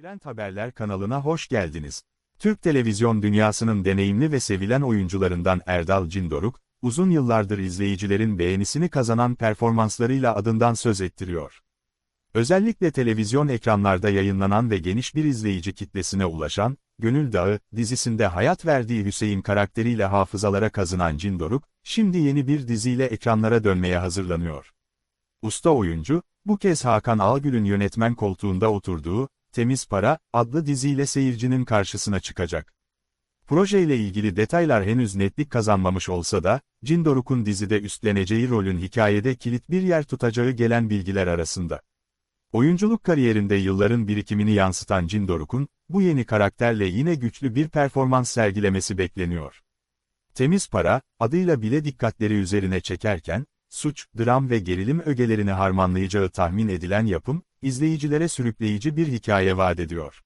Trend Haberler kanalına hoş geldiniz. Türk televizyon dünyasının deneyimli ve sevilen oyuncularından Erdal Cindoruk, uzun yıllardır izleyicilerin beğenisini kazanan performanslarıyla adından söz ettiriyor. Özellikle televizyon ekranlarda yayınlanan ve geniş bir izleyici kitlesine ulaşan, Gönül Dağı dizisinde hayat verdiği Hüseyin karakteriyle hafızalara kazınan Cindoruk, şimdi yeni bir diziyle ekranlara dönmeye hazırlanıyor. Usta oyuncu, bu kez Hakan Algül'ün yönetmen koltuğunda oturduğu, Temiz Para, adlı diziyle seyircinin karşısına çıkacak. Projeyle ilgili detaylar henüz netlik kazanmamış olsa da, Cindoruk'un dizide üstleneceği rolün hikayede kilit bir yer tutacağı gelen bilgiler arasında. Oyunculuk kariyerinde yılların birikimini yansıtan Cindoruk'un, bu yeni karakterle yine güçlü bir performans sergilemesi bekleniyor. Temiz Para, adıyla bile dikkatleri üzerine çekerken, suç, dram ve gerilim ögelerini harmanlayacağı tahmin edilen yapım, izleyicilere sürükleyici bir hikaye vaat ediyor.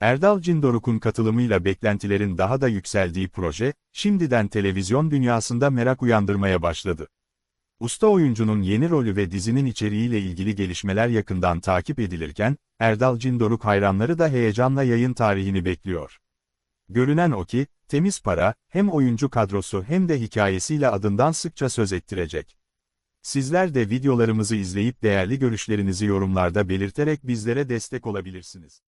Erdal Cindoruk'un katılımıyla beklentilerin daha da yükseldiği proje, şimdiden televizyon dünyasında merak uyandırmaya başladı. Usta oyuncunun yeni rolü ve dizinin içeriğiyle ilgili gelişmeler yakından takip edilirken, Erdal Cindoruk hayranları da heyecanla yayın tarihini bekliyor. Görünen o ki, Temiz Para, hem oyuncu kadrosu hem de hikayesiyle adından sıkça söz ettirecek. Sizler de videolarımızı izleyip değerli görüşlerinizi yorumlarda belirterek bizlere destek olabilirsiniz.